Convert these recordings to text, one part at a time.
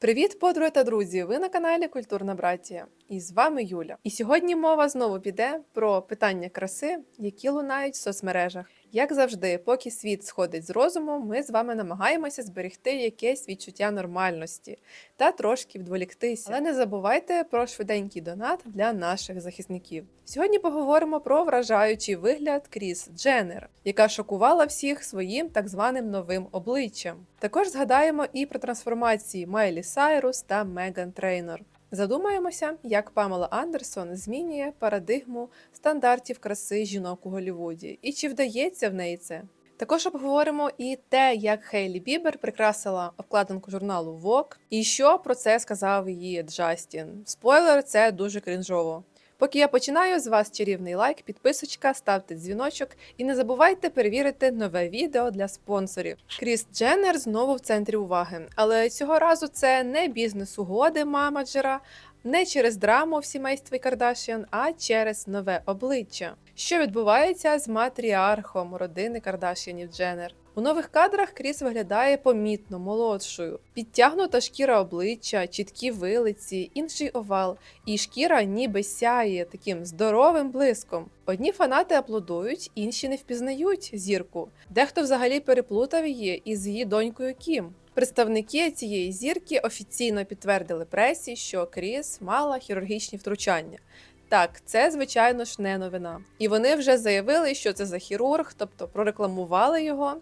Привіт, подруги та друзі! Ви на каналі Культурна Братія. І з вами Юля. І сьогодні мова знову піде про питання краси, які лунають в соцмережах. Як завжди, поки світ сходить з розуму, ми з вами намагаємося зберегти якесь відчуття нормальності та трошки відволіктися. Але не забувайте про швиденький донат для наших захисників. Сьогодні поговоримо про вражаючий вигляд Кріс Дженнер, яка шокувала всіх своїм так званим новим обличчям. Також згадаємо і про трансформації Майлі Сайрус та Меган Трейнор. Задумаємося, як Памела Андерсон змінює парадигму стандартів краси жінок у Голлівуді, і чи вдається в неї це. Також обговоримо і те, як Хейлі Бібер прикрасила обкладинку журналу Vogue, і що про це сказав її Джастін. Спойлер, це дуже крінжово. Поки я починаю, з вас чарівний лайк, підписочка, ставте дзвіночок і не забувайте перевірити нове відео для спонсорів. Кріс Дженнер знову в центрі уваги, але цього разу це не бізнес-угоди мамаджера, не через драму в сімействі Кардашіан, а через нове обличчя. Що відбувається з матріархом родини Кардашіанів Дженнер? У нових кадрах Кріс виглядає помітно молодшою, підтягнута шкіра обличчя, чіткі вилиці, інший овал, і шкіра ніби сяє таким здоровим блиском. Одні фанати аплодують, інші не впізнають зірку. Дехто взагалі переплутав її із її донькою Кім. Представники цієї зірки офіційно підтвердили пресі, що Кріс мала хірургічні втручання. Так, це звичайно ж не новина. І вони вже заявили, що це за хірург, тобто прорекламували його.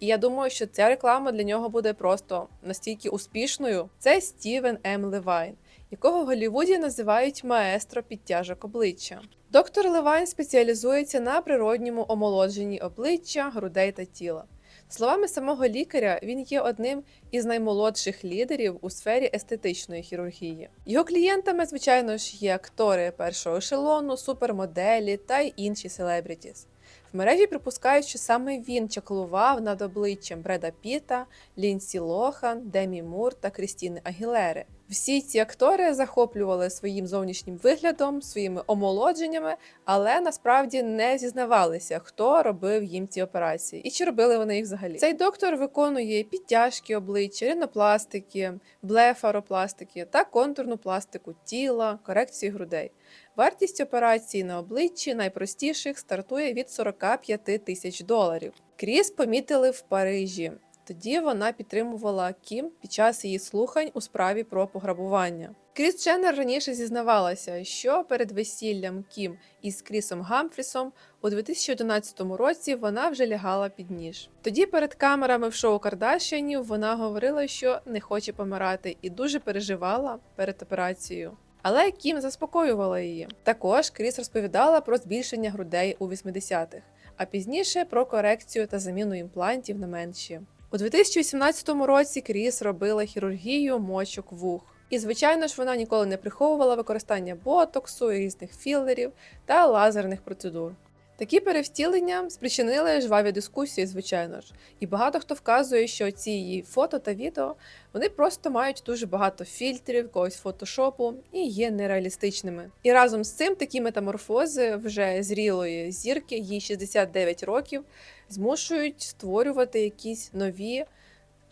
І я думаю, що ця реклама для нього буде просто настільки успішною. Це Стівен М. Левайн, якого в Голлівуді називають маестро підтяжок обличчя. Доктор Левайн спеціалізується на природньому омолодженні обличчя, грудей та тіла. Словами самого лікаря, він є одним із наймолодших лідерів у сфері естетичної хірургії. Його клієнтами, звичайно ж, є актори першого ешелону, супермоделі та й інші селебрітіс. В мережі припускають, що саме він чаклував над обличчям Бреда Піта, Лінсі Лохан, Демі Мур та Крістіни Агілери. Всі ці актори захоплювали своїм зовнішнім виглядом, своїми омолодженнями, але насправді не зізнавалися, хто робив їм ці операції і чи робили вони їх взагалі. Цей доктор виконує підтяжки обличчя, рінопластики, блефаропластики та контурну пластику тіла, корекцію грудей. Вартість операції на обличчі найпростіших стартує від 45 тисяч доларів. Кріс помітили в Парижі. Тоді вона підтримувала Кім під час її слухань у справі про пограбування. Кріс Дженнер раніше зізнавалася, що перед весіллям Кім із Крісом Гамфрісом у 2011 році вона вже лягала під ніж. Тоді перед камерами в шоу Кардашянів вона говорила, що не хоче помирати, і дуже переживала перед операцією. Але Кім заспокоювала її. Також Кріс розповідала про збільшення грудей у 80-х, а пізніше про корекцію та заміну імплантів на менші. У 2018 році Кріс робила хірургію мочок вух. І, звичайно ж, вона ніколи не приховувала використання ботоксу, різних філерів та лазерних процедур. Такі перевтілення спричинили жваві дискусії, звичайно ж, і багато хто вказує, що ці її фото та відео вони просто мають дуже багато фільтрів, когось фотошопу і є нереалістичними. І разом з цим такі метаморфози вже зрілої зірки, їй 69 років, змушують створювати якісь нові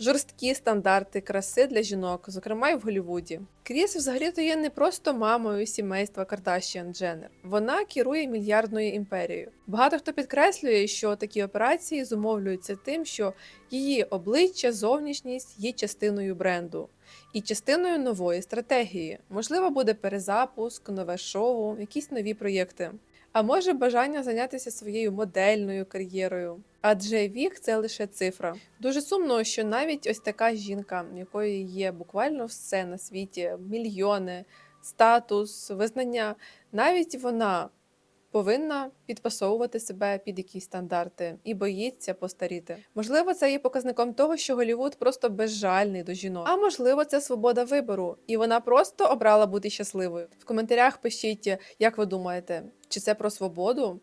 жорсткі стандарти краси для жінок, зокрема й в Голлівуді. Кріс взагалі-то є не просто мамою сімейства Кардашіан Дженнер. Вона керує мільярдною імперією. Багато хто підкреслює, що такі операції зумовлюються тим, що її обличчя, зовнішність є частиною бренду. І частиною нової стратегії можливо буде перезапуск, нове шоу, якісь нові проєкти. А може бажання зайнятися своєю модельною кар'єрою. Адже вік це лише цифра. Дуже сумно, що навіть ось така жінка, якої є буквально все на світі, мільйони, статус, визнання, навіть вона повинна підпасовувати себе під якісь стандарти і боїться постаріти. Можливо, це є показником того, що Голівуд просто безжальний до жінок. А можливо, це свобода вибору, і вона просто обрала бути щасливою. В коментарях пишіть, як ви думаєте, чи це про свободу,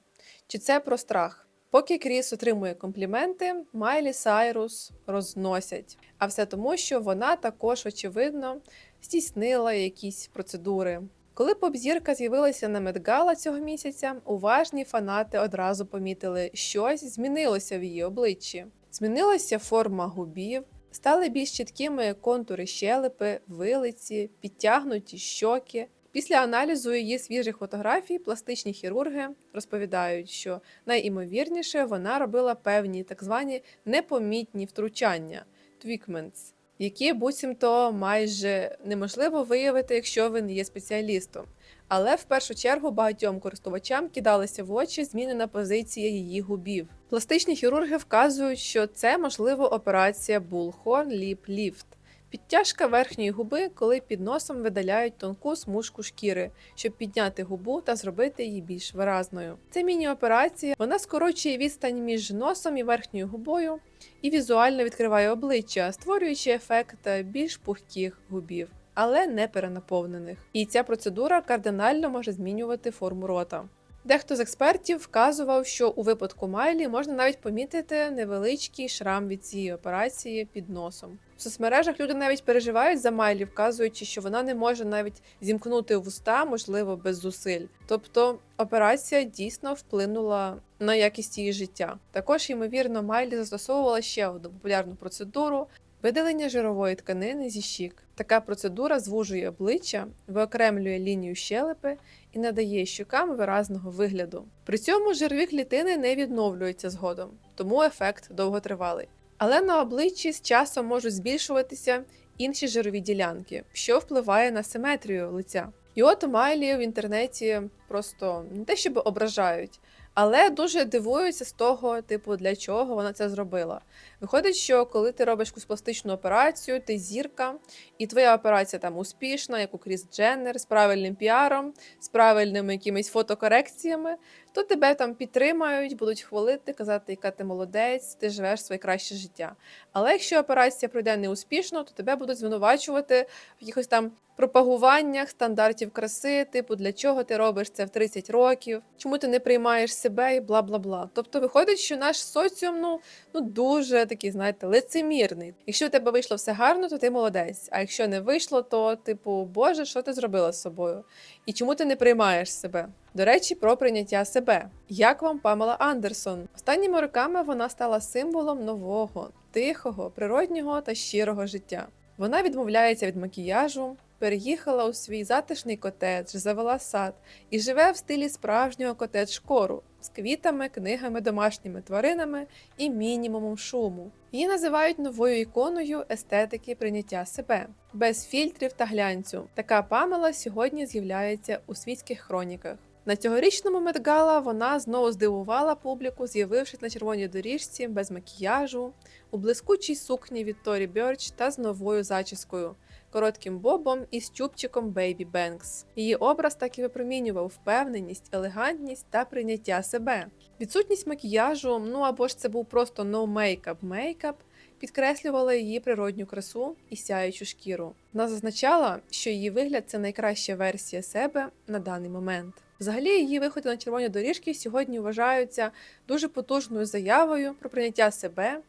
чи це про страх. Поки Кріс отримує компліменти, Майлі Сайрус розносять. А все тому, що вона також, очевидно, здійснила якісь процедури. Коли поп-зірка з'явилася на Медгала цього місяця, уважні фанати одразу помітили, щось змінилося в її обличчі. Змінилася форма губів, Стали більш чіткими контури щелепи, вилиці, підтягнуті щоки. Після аналізу її свіжих фотографій пластичні хірурги розповідають, що найімовірніше вона робила певні так звані непомітні втручання твікментс, які буцімто майже неможливо виявити, якщо ви не є спеціалістом. Але в першу чергу багатьом користувачам кидалися в очі змінена позиція її губів. Пластичні хірурги вказують, що це можливо операція Bullhorn Lip Lift. Підтяжка верхньої губи, коли під носом видаляють тонку смужку шкіри, щоб підняти губу та зробити її більш виразною. Це міні-операція, вона скорочує відстань між носом і верхньою губою і візуально відкриває обличчя, створюючи ефект більш пухких губів, але не перенаповнених. І ця процедура кардинально може змінювати форму рота. Дехто з експертів вказував, що у випадку Майлі можна навіть помітити невеличкий шрам від цієї операції під носом. В соцмережах люди навіть переживають за Майлі, вказуючи, що вона не може навіть зімкнути вуста, можливо, без зусиль. Тобто операція дійсно вплинула на якість її життя. Також, ймовірно, Майлі застосовувала ще одну популярну процедуру. Видалення жирової тканини зі щік. Така процедура звужує обличчя, виокремлює лінію щелепи і надає щукам виразного вигляду. При цьому жирові клітини не відновлюються згодом, тому ефект довготривалий. Але на обличчі з часом можуть збільшуватися інші жирові ділянки, що впливає на симетрію лиця. І от Майлі в інтернеті просто не те, щоб ображають, але дуже дивуються з того, типу, для чого вона це зробила. Виходить, що коли ти робиш якусь пластичну операцію, ти зірка, і твоя операція там успішна, як у Кріс Дженнер, з правильним піаром, з правильними якимись фотокорекціями, то тебе там підтримають, будуть хвалити, казати, яка ти молодець, ти живеш своє краще життя. Але якщо операція пройде неуспішно, то тебе будуть звинувачувати в якихось там пропагуваннях стандартів краси, типу для чого ти робиш це в 30 років, чому ти не приймаєш себе і бла бла бла. Тобто виходить, що наш соціум ну, ну дуже такий, знаєте, лицемірний. Якщо у тебе вийшло все гарно, то ти молодець. А якщо не вийшло, то типу, Боже, що ти зробила з собою? І чому ти не приймаєш себе? До речі, про прийняття себе. Як вам Памела Андерсон? Останніми роками вона стала символом нового, тихого, природнього та щирого життя. Вона відмовляється від макіяжу, переїхала у свій затишний котедж, завела сад і живе в стилі справжнього котедж-кору з квітами, книгами, домашніми тваринами і мінімумом шуму. Її називають новою іконою естетики прийняття себе без фільтрів та глянцю. Така Памела сьогодні з'являється у світських хроніках. На цьогорічному Медгала вона знову здивувала публіку, з'явившись на червоній доріжці без макіяжу, у блискучій сукні від Торі Бьорч та з новою зачіскою, коротким бобом і з чубчиком Бейбі Бенкс. Її образ так і випромінював впевненість, елегантність та прийняття себе. Відсутність макіяжу, ну або ж це був просто no makeup мейкап, підкреслювала її природню красу і сяючу шкіру. Вона зазначала, що її вигляд це найкраща версія себе на даний момент. Взагалі, її виходи на червоні доріжки сьогодні вважаються дуже потужною заявою про прийняття себе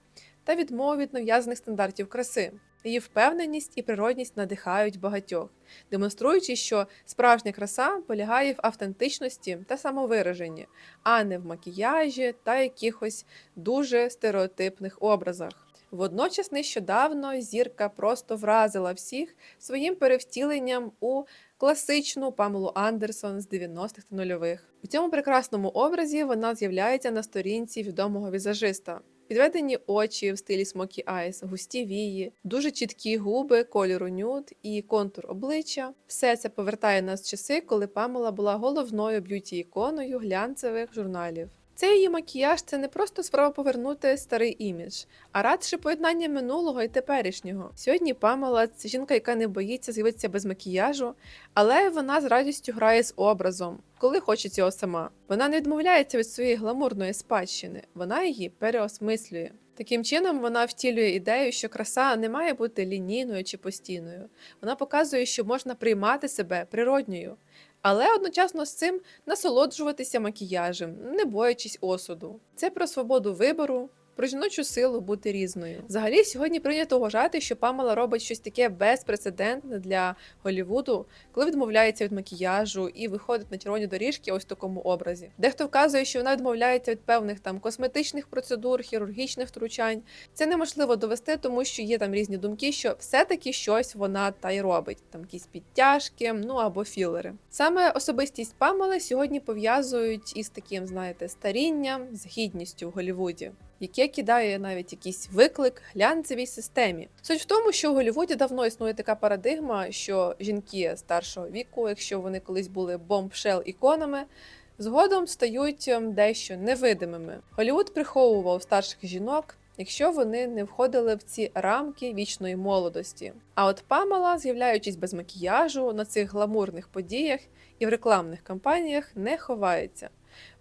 та відмову від нав'язаних стандартів краси. Її впевненість і природність надихають багатьох, демонструючи, що справжня краса полягає в автентичності та самовираженні, а не в макіяжі та якихось дуже стереотипних образах. Водночас нещодавно зірка просто вразила всіх своїм перевтіленням у класичну Памелу Андерсон з 90-х та нульових. У цьому прекрасному образі вона з'являється на сторінці відомого візажиста. Підведені очі в стилі Smoky Eyes, густі вії, дуже чіткі губи, кольору нюд і контур обличчя. Все це повертає нас в часи, коли Памела була головною б'юті-іконою глянцевих журналів. Цей її макіяж це не просто спроба повернути старий імідж, а радше поєднання минулого і теперішнього. Сьогодні Памела це жінка, яка не боїться з'явитися без макіяжу, але вона з радістю грає з образом, коли хоче цього сама. Вона не відмовляється від своєї гламурної спадщини, вона її переосмислює. Таким чином, вона втілює ідею, що краса не має бути лінійною чи постійною. Вона показує, що можна приймати себе природньою, але одночасно з цим насолоджуватися макіяжем, не боячись осуду. Це про свободу вибору, про жіночу силу бути різною. Взагалі, сьогодні прийнято вважати, що Памела робить щось таке безпрецедентне для Голлівуду, коли відмовляється від макіяжу і виходить на червоні доріжки ось в такому образі. Дехто вказує, що вона відмовляється від певних там косметичних процедур, хірургічних втручань. Це неможливо довести, тому що є там різні думки, що все-таки щось вона та й робить, там якісь підтяжки, ну або філери. Саме особистість Памели сьогодні пов'язують із таким, знаєте, старінням, з гідністю в Голлівуді. Яке кидає навіть якийсь виклик глянцевій системі. Суть в тому, що в Голлівуді давно існує така парадигма, що жінки старшого віку, якщо вони колись були бомбшел іконами, згодом стають ем, дещо невидимими. Голлівуд приховував старших жінок, якщо вони не входили в ці рамки вічної молодості. А от Памела, з'являючись без макіяжу на цих гламурних подіях і в рекламних кампаніях, не ховається.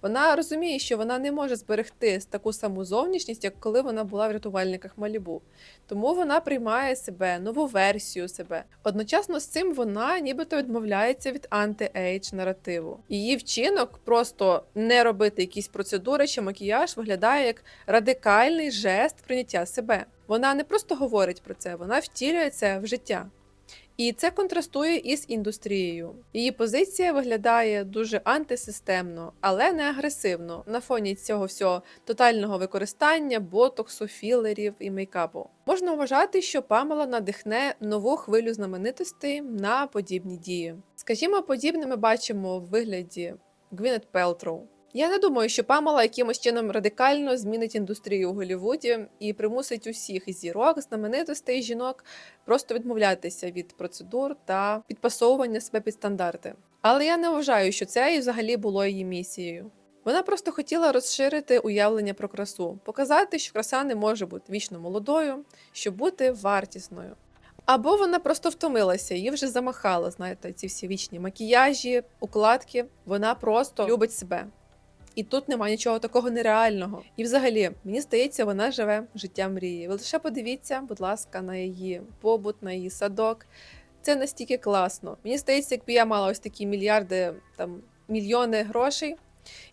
Вона розуміє, що вона не може зберегти таку саму зовнішність, як коли вона була в рятувальниках Малібу. Тому вона приймає себе, нову версію себе. Одночасно з цим вона нібито відмовляється від анти-ейдж наративу. Її вчинок просто не робити якісь процедури чи макіяж виглядає як радикальний жест прийняття себе. Вона не просто говорить про це, вона втілює це в життя. І це контрастує із індустрією. Її позиція виглядає дуже антисистемно, але не агресивно на фоні цього всього тотального використання ботоксу, філерів і мейкапу. Можна вважати, що Памела надихне нову хвилю знаменитостей на подібні дії. Скажімо, подібне ми бачимо в вигляді Гвінет Пелтроу. Я не думаю, що Памела якимось чином радикально змінить індустрію у Голлівуді і примусить усіх зірок, знаменитостей жінок просто відмовлятися від процедур та підпасовування себе під стандарти. Але я не вважаю, що це і взагалі було її місією. Вона просто хотіла розширити уявлення про красу, показати, що краса не може бути вічно молодою, щоб бути вартісною. Або вона просто втомилася, її вже замахало, знаєте, ці всі вічні макіяжі, укладки. Вона просто любить себе. І тут немає нічого такого нереального. І взагалі, мені здається, вона живе життя мрії. Ви лише подивіться, будь ласка, на її побут, на її садок. Це настільки класно. Мені здається, якби я мала ось такі мільярди, там мільйони грошей.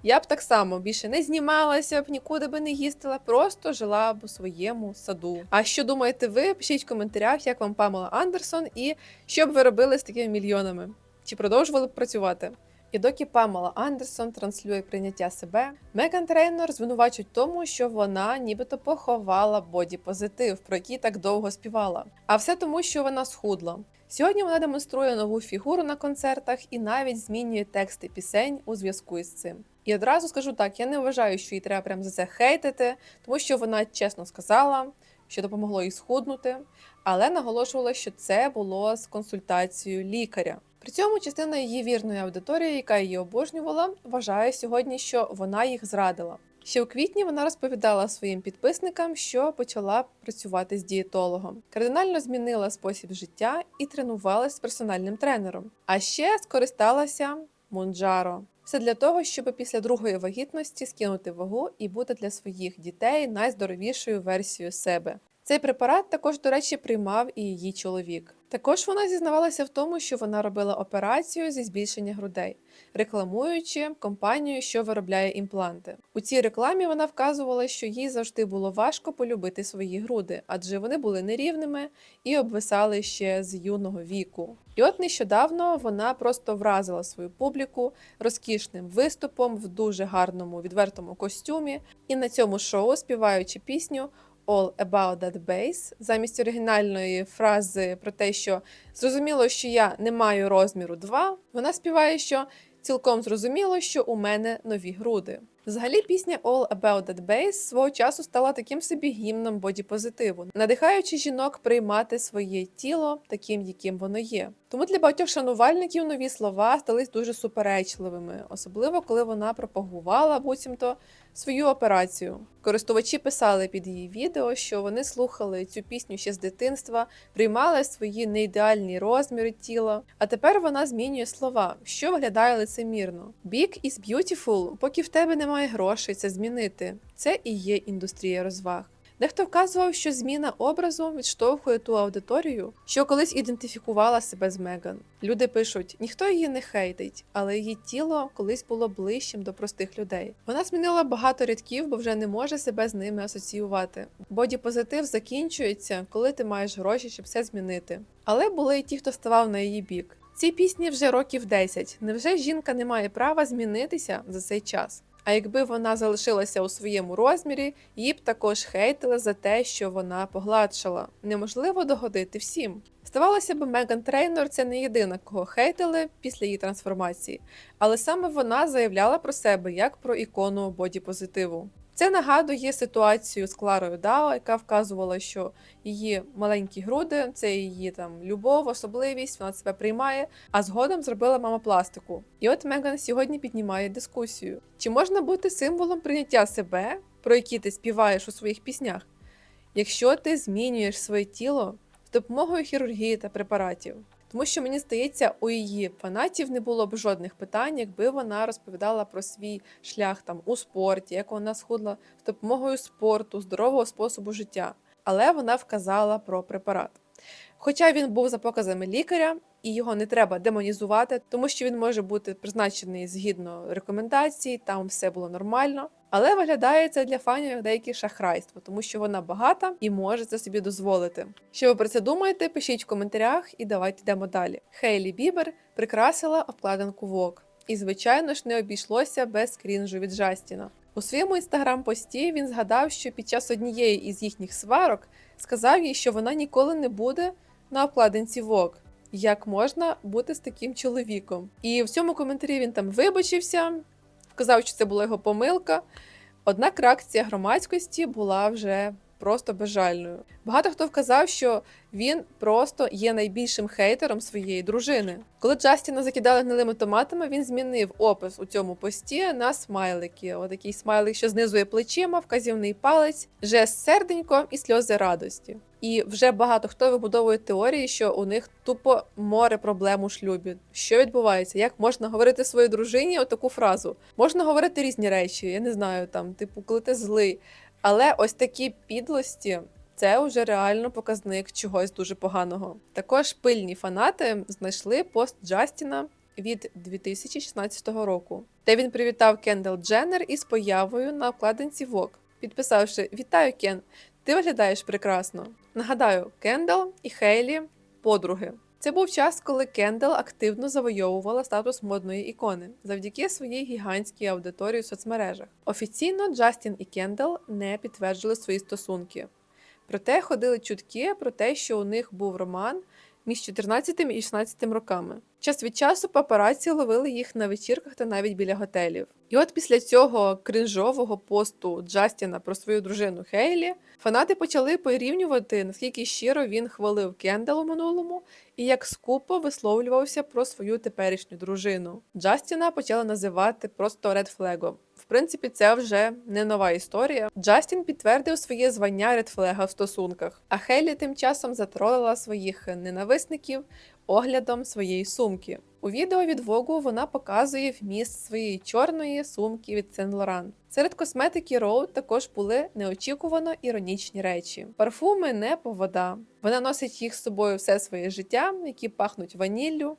Я б так само більше не знімалася б, нікуди би не їздила, просто жила б у своєму саду. А що думаєте ви? Пишіть в коментарях, як вам Памела Андерсон, і що б ви робили з такими мільйонами? Чи продовжували б працювати? І доки Памела Андерсон транслює прийняття себе, Меган Трейнор звинувачують тому, що вона нібито поховала боді-позитив, про який так довго співала. А все тому, що вона схудла. Сьогодні вона демонструє нову фігуру на концертах і навіть змінює тексти пісень у зв'язку із цим. І одразу скажу так: я не вважаю, що їй треба прям за це хейтити, тому що вона чесно сказала, що допомогло їй схуднути, але наголошувала, що це було з консультацією лікаря. При цьому частина її вірної аудиторії, яка її обожнювала, вважає сьогодні, що вона їх зрадила. Ще у квітні вона розповідала своїм підписникам, що почала працювати з дієтологом, кардинально змінила спосіб життя і тренувалася з персональним тренером. А ще скористалася Мунджаро. Все для того, щоб після другої вагітності скинути вагу і бути для своїх дітей найздоровішою версією себе. Цей препарат також, до речі, приймав і її чоловік. Також вона зізнавалася в тому, що вона робила операцію зі збільшення грудей, рекламуючи компанію, що виробляє імпланти. У цій рекламі вона вказувала, що їй завжди було важко полюбити свої груди, адже вони були нерівними і обвисали ще з юного віку. І от нещодавно вона просто вразила свою публіку розкішним виступом в дуже гарному відвертому костюмі, і на цьому шоу, співаючи пісню. All About That Bass, замість оригінальної фрази про те, що зрозуміло, що я не маю розміру 2, вона співає, що цілком зрозуміло, що у мене нові груди. Взагалі, пісня All About That Bass свого часу стала таким собі гімном бодіпозитиву, надихаючи жінок приймати своє тіло таким, яким воно є. Тому для багатьох шанувальників нові слова стались дуже суперечливими, особливо коли вона пропагувала буцімто свою операцію. Користувачі писали під її відео, що вони слухали цю пісню ще з дитинства, приймали свої неідеальні розміри тіла. А тепер вона змінює слова, що виглядає лицемірно. Big is beautiful, поки в тебе немає грошей це змінити. Це і є індустрія розваг. Дехто вказував, що зміна образу відштовхує ту аудиторію, що колись ідентифікувала себе з Меган. Люди пишуть: ніхто її не хейтить, але її тіло колись було ближчим до простих людей. Вона змінила багато рядків, бо вже не може себе з ними асоціювати. Боді-позитив закінчується, коли ти маєш гроші, щоб все змінити. Але були й ті, хто ставав на її бік. Цій пісні вже років 10. Невже жінка не має права змінитися за цей час? А якби вона залишилася у своєму розмірі, її б також хейтили за те, що вона погладшала. Неможливо догодити всім. Здавалося б, Меган Трейнор це не єдина, кого хейтили після її трансформації, але саме вона заявляла про себе як про ікону боді-позитиву. Це нагадує ситуацію з Кларою Дао, яка вказувала, що її маленькі груди це її там любов, особливість, вона себе приймає, а згодом зробила мамопластику. І от Меган сьогодні піднімає дискусію: чи можна бути символом прийняття себе, про які ти співаєш у своїх піснях, якщо ти змінюєш своє тіло з допомогою хірургії та препаратів? Тому що мені здається, у її фанатів не було б жодних питань, якби вона розповідала про свій шлях там у спорті, як вона схудла з допомогою спорту, здорового способу життя. Але вона вказала про препарат. Хоча він був за показами лікаря, і його не треба демонізувати, тому що він може бути призначений згідно рекомендацій, там все було нормально. Але виглядає це для фанів як деяке шахрайство, тому що вона багата і може це собі дозволити. Що ви про це думаєте? Пишіть в коментарях і давайте йдемо далі. Хейлі Бібер прикрасила обкладинку Vogue. І, звичайно ж, не обійшлося без крінжу від Джастіна. У своєму інстаграм-пості він згадав, що під час однієї із їхніх сварок сказав їй, що вона ніколи не буде на обкладинці Vogue. Як можна бути з таким чоловіком? І в цьому коментарі він там вибачився, вказав, що це була його помилка. Однак реакція громадськості була вже просто безжальною. Багато хто вказав, що він просто є найбільшим хейтером своєї дружини. Коли Джастіна закидали гнилими томатами, він змінив опис у цьому пості на смайлики. Отакий смайлик, що знизує плечима, вказівний палець, жест серденько і сльози радості. І вже багато хто вибудовує теорії, що у них тупо море проблем у шлюбі. Що відбувається? Як можна говорити своїй дружині отаку фразу? Можна говорити різні речі, я не знаю, там, типу, коли ти злий. Але ось такі підлості. Це вже реально показник чогось дуже поганого. Також пильні фанати знайшли пост Джастіна від 2016 року, де він привітав Кендал Дженнер із появою на обкладинці Vogue, підписавши Вітаю, Кен! Ти виглядаєш прекрасно. Нагадаю, Кендал і Хейлі подруги. Це був час, коли Кендал активно завойовувала статус модної ікони завдяки своїй гігантській аудиторії в соцмережах. Офіційно Джастін і Кендал не підтверджували свої стосунки. Проте ходили чутки про те, що у них був роман між 14 і 16 роками. Час від часу папараці ловили їх на вечірках та навіть біля готелів. І от після цього кринжового посту Джастіна про свою дружину Хейлі фанати почали порівнювати, наскільки щиро він хвалив Кендал у минулому і як скупо висловлювався про свою теперішню дружину. Джастіна почали називати просто редфлегом. В принципі, це вже не нова історія. Джастін підтвердив своє звання редфлега в стосунках, а Хейлі тим часом затролила своїх ненависників оглядом своєї сумки. У відео від Vogue вона показує вміст своєї чорної сумки від Saint Laurent. Серед косметики Роу також були неочікувано іронічні речі. Парфуми не повода. Вона носить їх з собою все своє життя, які пахнуть ваніллю,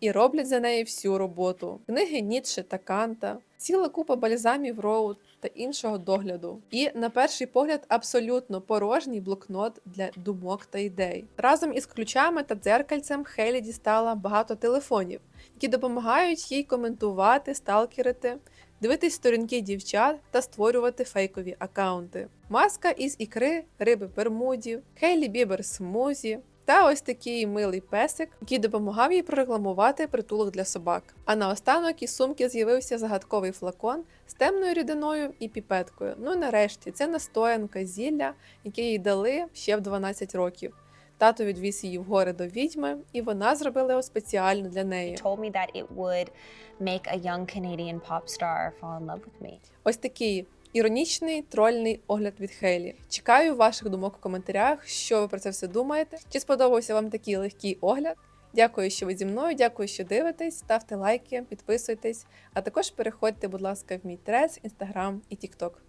і роблять за неї всю роботу. Книги Ніцше та Канта, ціла купа бальзамів Роуд та іншого догляду. І на перший погляд абсолютно порожній блокнот для думок та ідей. Разом із ключами та дзеркальцем Хейлі дістала багато телефонів, які допомагають їй коментувати, сталкерити. Дивитись сторінки дівчат та створювати фейкові акаунти. Маска із ікри, риби бермудів, Хейлі Бібер смузі, та ось такий милий песик, який допомагав їй прорекламувати притулок для собак. А наостанок із сумки з'явився загадковий флакон з темною рідиною і піпеткою. Ну і нарешті це настоянка зілля, яке їй дали ще в 12 років. Тато відвіз її в гори до відьми, і вона зробила його спеціально для неї. Ось такий іронічний трольний огляд від Хейлі. Чекаю ваших думок у коментарях, що ви про це все думаєте. Чи сподобався вам такий легкий огляд? Дякую, що ви зі мною. Дякую, що дивитесь. Ставте лайки, підписуйтесь, а також переходьте, будь ласка, в мій трес, інстаграм і тікток.